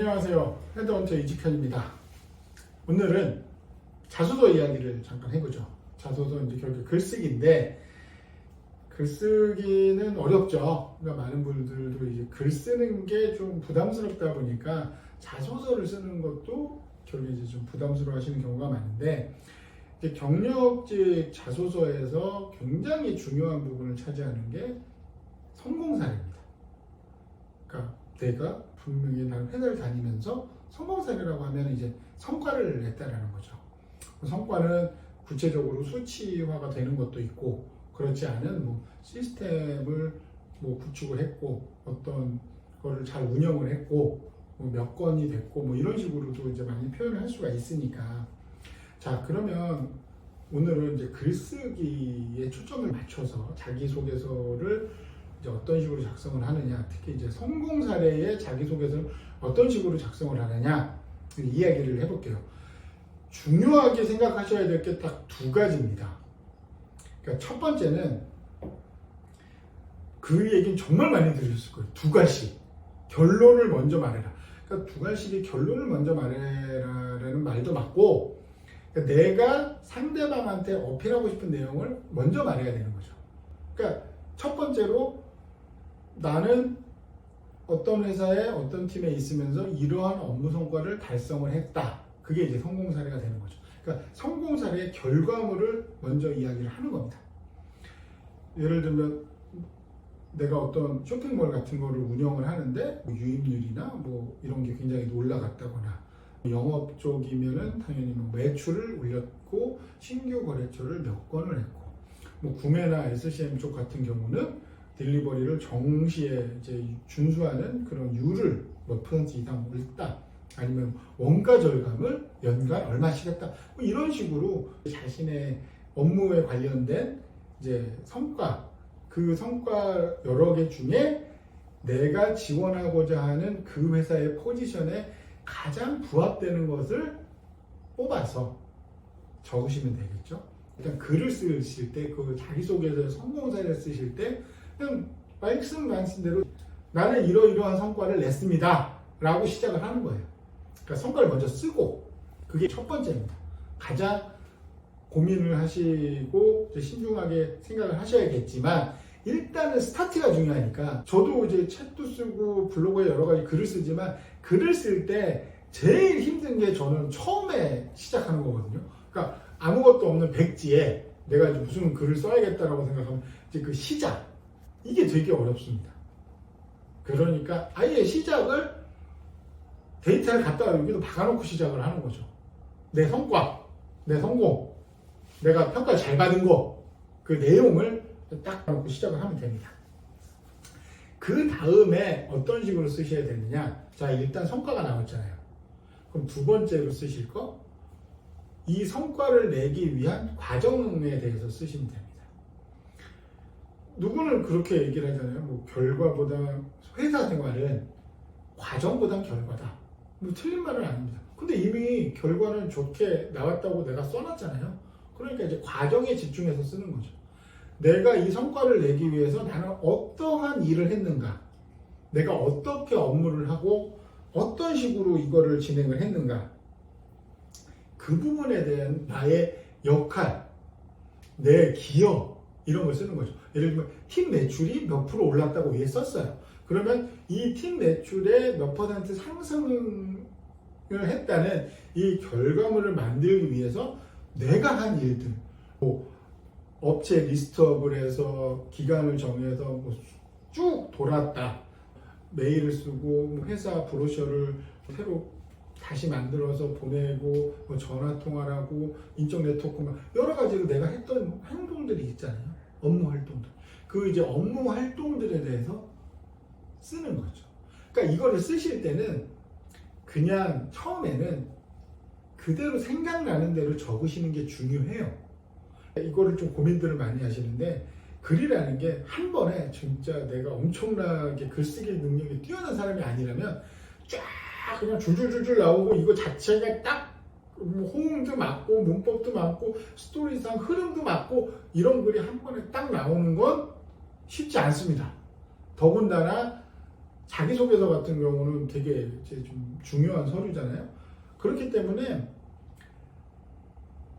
안녕하세요. 헤드헌터 이지편입니다. 오늘은 자소서 이야기를 잠깐 해보죠. 자소서 이제 결국 글쓰기인데 글쓰기는 어렵죠. 그러니까 많은 분들도 이제 글 쓰는 게 좀 부담스럽다 보니까 자소서를 쓰는 것도 결국 이제 좀 부담스러워 하시는 경우가 많은데 이제 경력직 자소서에서 굉장히 중요한 부분을 차지하는 게 성공 사례입니다. 그러니까 내가 분명히 나는 회사를 다니면서 성공 사례라고 하면 이제 성과를 냈다라는 거죠. 그 성과는 구체적으로 수치화가 되는 것도 있고 그렇지 않은 뭐 시스템을 뭐 구축을 했고 어떤 거를 잘 운영을 했고 뭐 몇 건이 됐고 뭐 이런 식으로도 이제 많이 표현을 할 수가 있으니까 자 그러면 오늘은 이제 글쓰기에 초점을 맞춰서 자기소개서를 이제 어떤 식으로 작성을 하느냐, 특히 이제 성공 사례의 자기소개서를 어떤 식으로 작성을 하느냐 이 이야기를 해볼게요. 중요하게 생각하셔야 될 게 딱 두 가지입니다. 그러니까 첫 번째는 그 얘기는 정말 많이 들으셨을 거예요. 두 가지. 결론을 먼저 말해라. 그러니까 두 가지 결론을 먼저 말해라라는 말도 맞고 그러니까 내가 상대방한테 어필하고 싶은 내용을 먼저 말해야 되는 거죠. 그러니까 첫 번째로 나는 어떤 회사에 어떤 팀에 있으면서 이러한 업무 성과를 달성을 했다. 그게 이제 성공 사례가 되는 거죠. 그러니까 성공 사례의 결과물을 먼저 이야기를 하는 겁니다. 예를 들면 내가 어떤 쇼핑몰 같은 거를 운영을 하는데 뭐 유입률이나 뭐 이런 게 굉장히 올라갔다거나 영업 쪽이면은 당연히 뭐 매출을 올렸고 신규 거래처를 몇 건을 했고 뭐 구매나 SCM 쪽 같은 경우는 딜리버리를 정시에 이제 준수하는 그런 율을 몇 퍼센트 이상 올렸다. 아니면 원가 절감을 연간 얼마씩 했다. 뭐 이런 식으로 자신의 업무에 관련된 이제 성과, 그 성과 여러 개 중에 내가 지원하고자 하는 그 회사의 포지션에 가장 부합되는 것을 뽑아서 적으시면 되겠죠. 일단 글을 쓰실 때, 그 자기소개서 성공 사례를 쓰실 때, 그냥 말씀 말씀대로 나는 이러이러한 성과를 냈습니다. 라고 시작을 하는 거예요. 그러니까 성과를 먼저 쓰고, 그게 첫 번째입니다. 가장 고민을 하시고 신중하게 생각을 하셔야겠지만, 일단은 스타트가 중요하니까, 저도 이제 책도 쓰고 블로그에 여러 가지 글을 쓰지만, 글을 쓸 때 제일 힘든 게 저는 처음에 시작하는 거거든요. 그러니까 아무것도 없는 백지에 내가 이제 무슨 글을 써야겠다라고 생각하면 이제 그 시작 이게 되게 어렵습니다. 그러니까 아예 시작을 데이터를 갖다가 여기도 박아놓고 시작을 하는 거죠. 내 성과, 내 성공, 내가 평가 잘 받은 거, 그 내용을 딱 놓고 시작을 하면 됩니다. 그 다음에 어떤 식으로 쓰셔야 되느냐? 자, 일단 성과가 나왔잖아요. 그럼 두 번째로 쓰실 거, 이 성과를 내기 위한 과정에 대해서 쓰시면 됩니다. 누구는 그렇게 얘기를 하잖아요. 뭐 결과보다 회사 생활은 과정보단 결과다. 뭐 틀린 말은 아닙니다. 근데 이미 결과는 좋게 나왔다고 내가 써놨잖아요. 그러니까 이제 과정에 집중해서 쓰는 거죠. 내가 이 성과를 내기 위해서 나는 어떠한 일을 했는가, 내가 어떻게 업무를 하고 어떤 식으로 이거를 진행을 했는가, 그 부분에 대한 나의 역할, 내 기여 이런 걸 쓰는 거죠. 예를 들면 팀 매출이 몇 프로 올랐다고 위에 썼어요. 그러면 이 팀 매출의 몇 퍼센트 상승을 했다는 이 결과물을 만들기 위해서 내가 한 일들, 뭐 업체 리스트업을 해서 기간을 정해서 뭐 쭉 돌았다. 메일을 쓰고 뭐 회사 브로셔를 새로 다시 만들어서 보내고 뭐 전화 통화를 하고 인적 네트워크 막 여러 가지로 내가 했던 행동들이 있잖아요. 업무 활동들. 그 이제 업무 활동들에 대해서 쓰는 거죠. 그러니까 이거를 쓰실 때는 그냥 처음에는 그대로 생각나는 대로 적으시는 게 중요해요. 이거를 좀 고민들을 많이 하시는데 글이라는 게 한 번에 진짜 내가 엄청나게 글쓰기 능력이 뛰어난 사람이 아니라면 쫙 그냥 줄줄줄줄 나오고 이거 자체가 딱뭐 호응도 맞고 문법도 맞고 스토리상 흐름도 맞고 이런 글이 한 번에 딱 나오는 건 쉽지 않습니다. 더군다나 자기소개서 같은 경우는 되게 좀 중요한 서류잖아요. 그렇기 때문에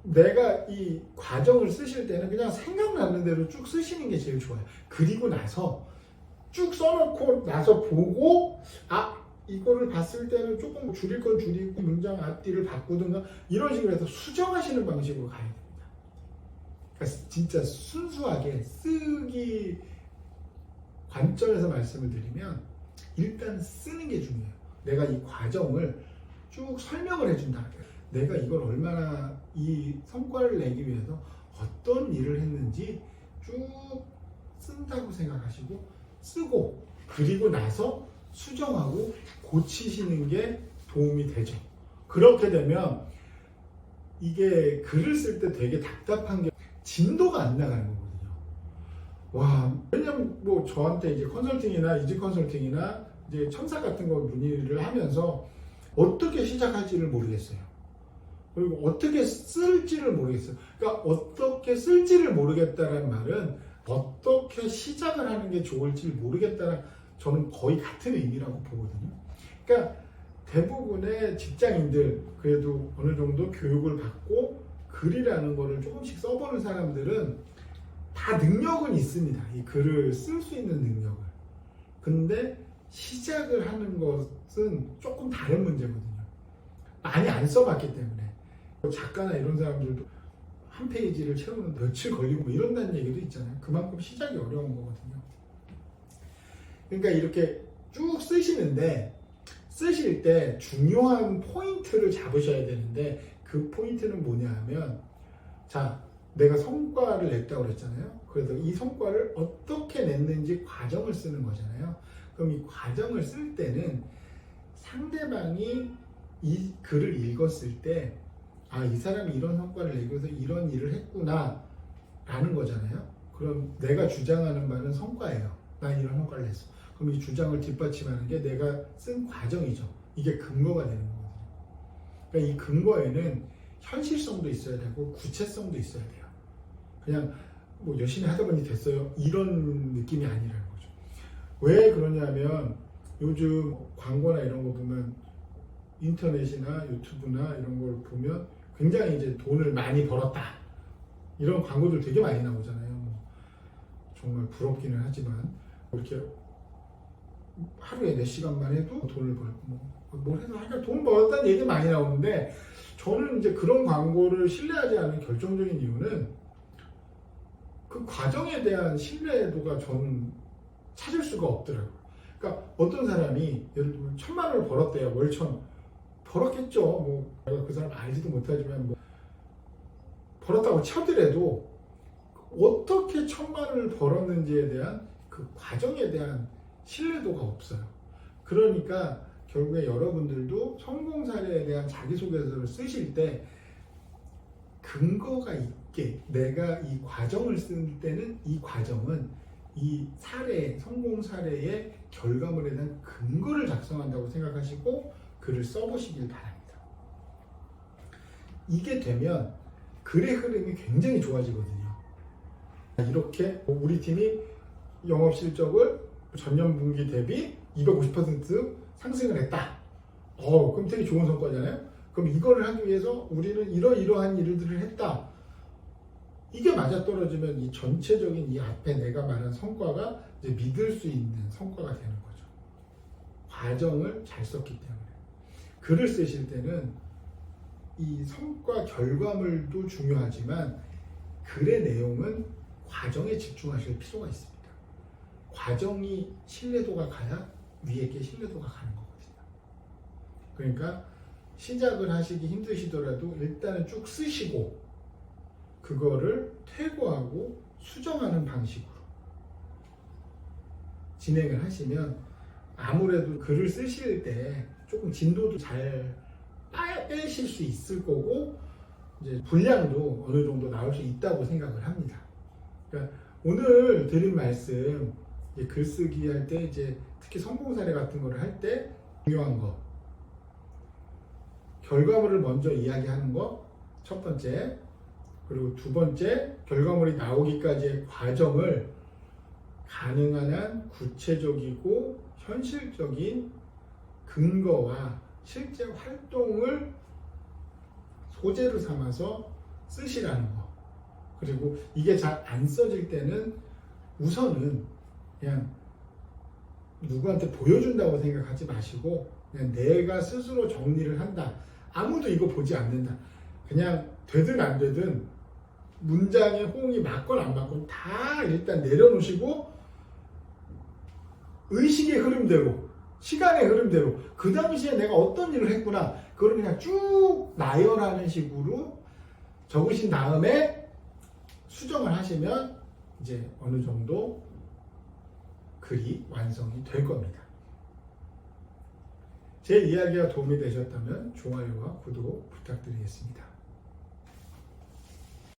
내가 이 과정을 쓰실 때는 그냥 생각나는 대로 쭉 쓰시는 게 제일 좋아요. 그리고 나서 쭉 써놓고 나서 보고 아 이거를 봤을 때는 조금 줄일 건 줄이고 문장 앞뒤를 바꾸든가 이런 식으로 해서 수정하시는 방식으로 가야 됩니다. 그러니까 진짜 순수하게 쓰기 관점에서 말씀을 드리면 일단 쓰는 게 중요해요. 내가 이 과정을 쭉 설명을 해준다. 내가 이걸 얼마나 이 성과를 내기 위해서 어떤 일을 했는지 쭉 쓴다고 생각하시고 쓰고 그리고 나서 수정하고 고치시는 게 도움이 되죠. 그렇게 되면 이게 글을 쓸 때 되게 답답한 게 진도가 안 나가는 거거든요. 와, 왜냐면 뭐 저한테 이제 컨설팅이나 이지 컨설팅이나 이제 첨삭 같은 거 문의를 하면서 어떻게 시작할지를 모르겠어요. 그리고 어떻게 쓸지를 모르겠어요. 그러니까 어떻게 쓸지를 모르겠다는 말은 어떻게 시작을 하는 게 좋을지 모르겠다는 저는 거의 같은 의미라고 보거든요. 그러니까 대부분의 직장인들 그래도 어느 정도 교육을 받고 글이라는 거를 조금씩 써보는 사람들은 다 능력은 있습니다. 이 글을 쓸 수 있는 능력을. 근데 시작을 하는 것은 조금 다른 문제거든요. 많이 안 써봤기 때문에. 작가나 이런 사람들도 한 페이지를 채우는 며칠 걸리고 뭐 이런다는 얘기도 있잖아요. 그만큼 시작이 어려운 거거든요. 그러니까 이렇게 쭉 쓰시는데 쓰실 때 중요한 포인트를 잡으셔야 되는데 그 포인트는 뭐냐 하면 자 내가 성과를 냈다고 그랬잖아요. 그래서 이 성과를 어떻게 냈는지 과정을 쓰는 거잖아요. 그럼 이 과정을 쓸 때는 상대방이 이 글을 읽었을 때 아, 이 사람이 이런 성과를 위해서 이런 일을 했구나 라는 거잖아요. 그럼 내가 주장하는 바는 성과예요. 난 이런 성과를 냈어. 그럼 이 주장을 뒷받침하는 게 내가 쓴 과정이죠. 이게 근거가 되는 거거든요. 그러니까 이 근거에는 현실성도 있어야 되고 구체성도 있어야 돼요. 그냥 뭐 열심히 하다 보니 됐어요. 이런 느낌이 아니라는 거죠. 왜 그러냐면 요즘 광고나 이런 거 보면 인터넷이나 유튜브나 이런 걸 보면 굉장히 이제 돈을 많이 벌었다. 이런 광고들 되게 많이 나오잖아요. 뭐 정말 부럽기는 하지만 이렇게 하루에 몇 시간만 해도 돈을 벌고 뭐뭘 해도 하여간 돈 벌었다는 얘기 많이 나오는데 저는 이제 그런 광고를 신뢰하지 않는 결정적인 이유는 그 과정에 대한 신뢰도가 저는 찾을 수가 없더라고요. 그러니까 어떤 사람이 예를 들면 천만 원을 벌었대요. 월천. 벌었겠죠. 뭐 내가 그 사람 알지도 못하지만 뭐 벌었다고 쳐더라도 어떻게 천만 원을 벌었는지에 대한 그 과정에 대한 신뢰도가 없어요. 그러니까 결국에 여러분들도 성공 사례에 대한 자기소개서를 쓰실 때 근거가 있게 내가 이 과정을 쓸 때는 이 과정은 이 사례, 성공 사례의 결과물에 대한 근거를 작성한다고 생각하시고 글을 써보시길 바랍니다. 이게 되면 글의 흐름이 굉장히 좋아지거든요. 이렇게 우리 팀이 영업 실적을 전년 분기 대비 250% 상승을 했다. 어, 그럼 되게 좋은 성과잖아요. 그럼 이거를 하기 위해서 우리는 이러이러한 일들을 했다. 이게 맞아 떨어지면 이 전체적인 이 앞에 내가 말한 성과가 이제 믿을 수 있는 성과가 되는 거죠. 과정을 잘 썼기 때문에. 글을 쓰실 때는 이 성과 결과물도 중요하지만 글의 내용은 과정에 집중하실 필요가 있습니다. 과정이 신뢰도가 가야 위에 게 신뢰도가 가는 거거든요. 그러니까 시작을 하시기 힘드시더라도 일단은 쭉 쓰시고 그거를 퇴고하고 수정하는 방식으로 진행을 하시면 아무래도 글을 쓰실 때 조금 진도도 잘 빠- 빼실 수 있을 거고 이제 분량도 어느 정도 나올 수 있다고 생각을 합니다. 그러니까 오늘 드린 말씀 글쓰기 할 때 이제 특히 성공 사례 같은 거를 할때 중요한 거 결과물을 먼저 이야기하는 거 첫 번째 그리고 두 번째 결과물이 나오기까지의 과정을 가능한 한 구체적이고 현실적인 근거와 실제 활동을 소재로 삼아서 쓰시라는 거. 그리고 이게 잘 안 써질 때는 우선은 그냥 누구한테 보여준다고 생각하지 마시고 그냥 내가 스스로 정리를 한다. 아무도 이거 보지 않는다. 그냥 되든 안 되든 문장의 호응이 맞건 안 맞건 다 일단 내려놓으시고 의식의 흐름대로 시간의 흐름대로 그 당시에 내가 어떤 일을 했구나 그걸 그냥 쭉 나열하는 식으로 적으신 다음에 수정을 하시면 이제 어느 정도 글이 완성이 될 겁니다. 제 이야기가 도움이 되셨다면 좋아요와 구독 부탁드리겠습니다.